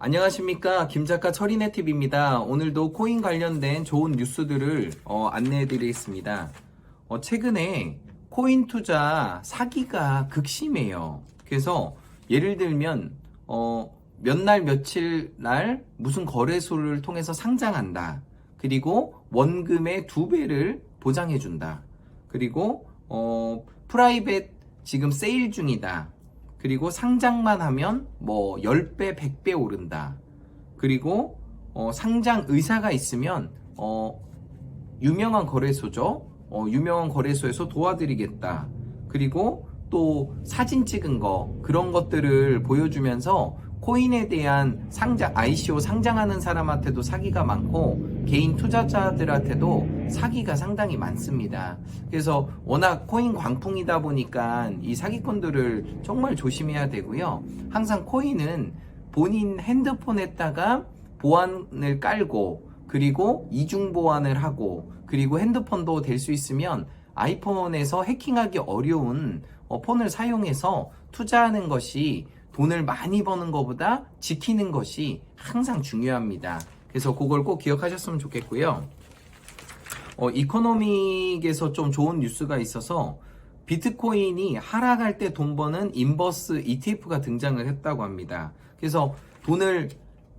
안녕하십니까 김작가 철인의 팁입니다. 오늘도 코인 관련된 좋은 뉴스들을 어, 안내해드리겠습니다. 어, 최근에 코인 투자 사기가 극심해요. 그래서 예를 들면 어, 몇 날 며칠 날 무슨 거래소를 통해서 상장한다. 그리고 원금의 두 배를 보장해준다. 그리고 어, 프라이빗 지금 세일 중이다. 그리고 상장만 하면 뭐 10배, 100배 오른다. 그리고 어, 상장 의사가 있으면 어, 유명한 거래소죠. 어, 유명한 거래소에서 도와드리겠다. 그리고 또 사진 찍은 거 그런 것들을 보여주면서 코인에 대한 상장 ICO 상장하는 사람한테도 사기가 많고 개인 투자자들한테도 사기가 상당히 많습니다. 그래서 워낙 코인 광풍이다 보니까 이 사기꾼들을 정말 조심해야 되고요. 항상 코인은 본인 핸드폰에다가 보안을 깔고 그리고 이중 보안을 하고 그리고 핸드폰도 될 수 있으면 아이폰에서 해킹하기 어려운 어, 폰을 사용해서 투자하는 것이 돈을 많이 버는 것보다 지키는 것이 항상 중요합니다. 그래서 그걸 꼭 기억하셨으면 좋겠고요. 어, 이코노믹에서 좀 좋은 뉴스가 있어서 비트코인이 하락할 때 돈 버는 인버스 ETF가 등장을 했다고 합니다. 그래서 돈을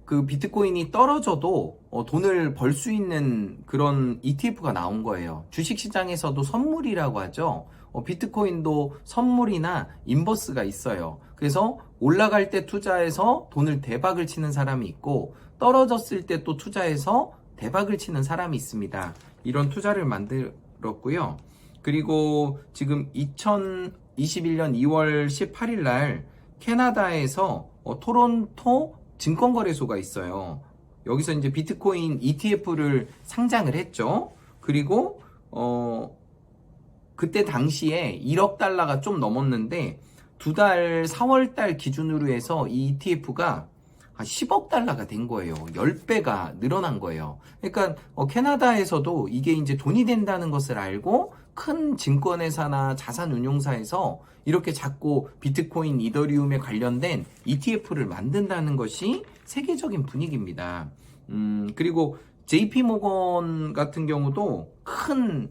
그 비트코인이 떨어져도 어, 돈을 벌 수 있는 그런 ETF가 나온 거예요. 주식시장에서도 선물이라고 하죠. 어, 비트코인도 선물이나 인버스가 있어요. 그래서 올라갈 때 투자해서 돈을 대박을 치는 사람이 있고 떨어졌을 때 또 투자해서 대박을 치는 사람이 있습니다. 이런 투자를 만들었고요. 그리고 지금 2021년 2월 18일 날 캐나다에서 어, 토론토 증권거래소가 있어요. 여기서 이제 비트코인 ETF를 상장을 했죠. 그리고 어 그때 당시에 1억 달러가 좀 넘었는데 두 달 4월 달 기준으로 해서 이 ETF가 한 10억 달러가 된 거예요. 10배가 늘어난 거예요. 그러니까 어, 캐나다에서도 이게 이제 돈이 된다는 것을 알고 큰 증권회사나 자산운용사에서 이렇게 자꾸 비트코인, 이더리움에 관련된 ETF를 만든다는 것이 세계적인 분위기입니다. 음, 그리고 JP 모건 같은 경우도 큰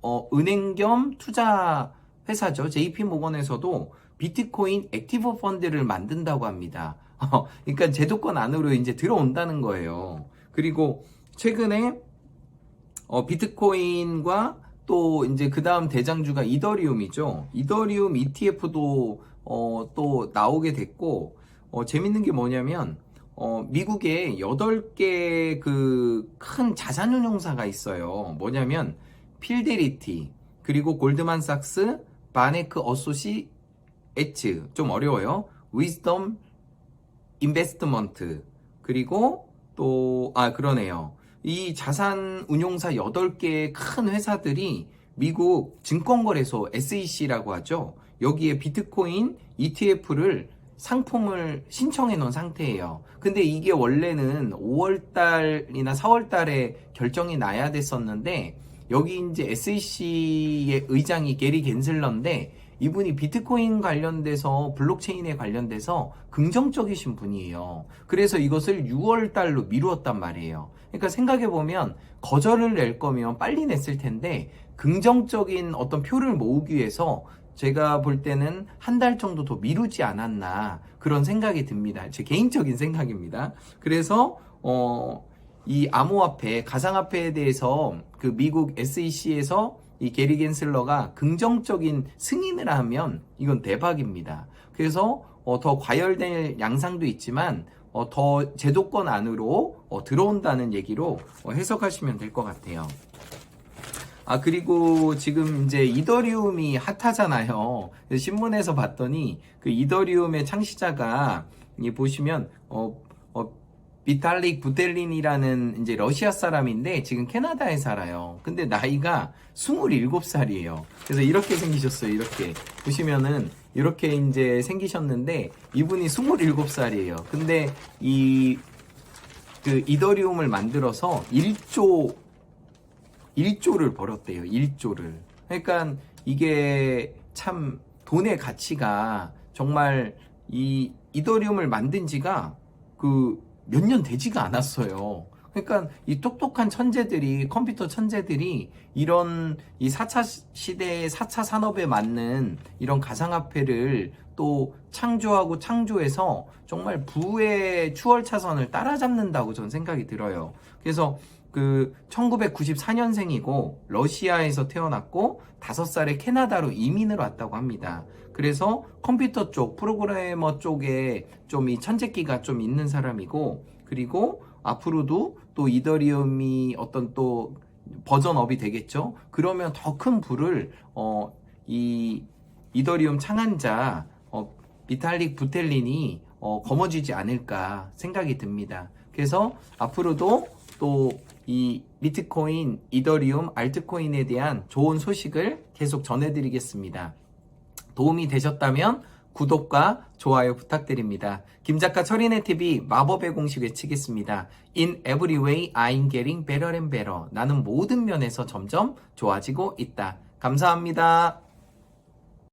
어, 은행 겸 투자 회사죠. JP 모건에서도 비트코인 액티브 펀드를 만든다고 합니다. 어, 그러니까 제도권 안으로 이제 들어온다는 거예요. 그리고 최근에 어, 비트코인과 또 이제 그 다음 대장주가 이더리움이죠. 이더리움 ETF도 어, 또 나오게 됐고 어, 재밌는 게 뭐냐면 어, 미국에 8개 그 큰 자산운용사가 있어요. 뭐냐면 필데리티 그리고 골드만삭스, 바네크 어소시 에츠 좀 어려워요. 위즈덤 인베스트먼트 그리고 또 아 그러네요. 이 자산 운용사 8개의 큰 회사들이 미국 증권거래소 SEC라고 하죠. 여기에 비트코인 ETF를 상품을 신청해 놓은 상태예요. 근데 이게 원래는 5월 달이나 4월 달에 결정이 나야 됐었는데 여기 이제 SEC의 의장이 게리 겐슬러인데 이분이 비트코인 관련돼서 블록체인에 관련돼서 긍정적이신 분이에요. 그래서 이것을 6월 달로 미루었단 말이에요. 그러니까 생각해 보면 거절을 낼 거면 빨리 냈을 텐데 긍정적인 어떤 표를 모으기 위해서 제가 볼 때는 한 달 정도 더 미루지 않았나 그런 생각이 듭니다. 제 개인적인 생각입니다. 그래서 어, 이 암호화폐, 가상화폐에 대해서 그 미국 SEC에서 이 게리 겐슬러가 긍정적인 승인을 하면 이건 대박입니다. 그래서 어, 더 과열될 양상도 있지만 어, 더 제도권 안으로 어, 들어온다는 얘기로 어, 해석하시면 될 것 같아요. 아, 그리고 지금 이제 이더리움이 핫하잖아요. 신문에서 봤더니 그 이더리움의 창시자가 이 보시면 어, 어 비탈릭 부텔린이라는 이제 러시아 사람인데 지금 캐나다에 살아요. 근데 나이가 27살이에요. 그래서 이렇게 생기셨어요. 이렇게 보시면은 이렇게 이제 생기셨는데 이분이 27살이에요. 근데 이 그 이더리움을 만들어서 1조 1조를 벌었대요. 1조를. 그러니까 이게 참 돈의 가치가 정말 이 이더리움을 만든 지가 그 몇 년 되지가 않았어요. 그러니까 이 똑똑한 천재들이 컴퓨터 천재들이 이런 이 4차 시대의 4차 산업에 맞는 이런 가상화폐를 또 창조하고 창조해서 정말 부의 추월 차선을 따라잡는다고 저는 생각이 들어요. 그래서 그 1994년생이고 러시아에서 태어났고 5살에 캐나다로 이민을 왔다고 합니다. 그래서 컴퓨터 쪽, 프로그래머 쪽에 좀 이 천재기가 좀 있는 사람이고 그리고 앞으로도 또 이더리움이 어떤 또 버전업이 되겠죠. 그러면 더 큰 부를 어, 이 이더리움 창안자 어, 비탈릭 부텔린이 어, 거머쥐지 않을까 생각이 듭니다. 그래서 앞으로도 또 이 비트코인, 이더리움, 알트코인에 대한 좋은 소식을 계속 전해드리겠습니다. 도움이 되셨다면 구독과 좋아요 부탁드립니다. 김 작가 철인의 TV 마법의 공식 외치겠습니다. In every way, I'm getting better and better. 나는 모든 면에서 점점 좋아지고 있다. 감사합니다.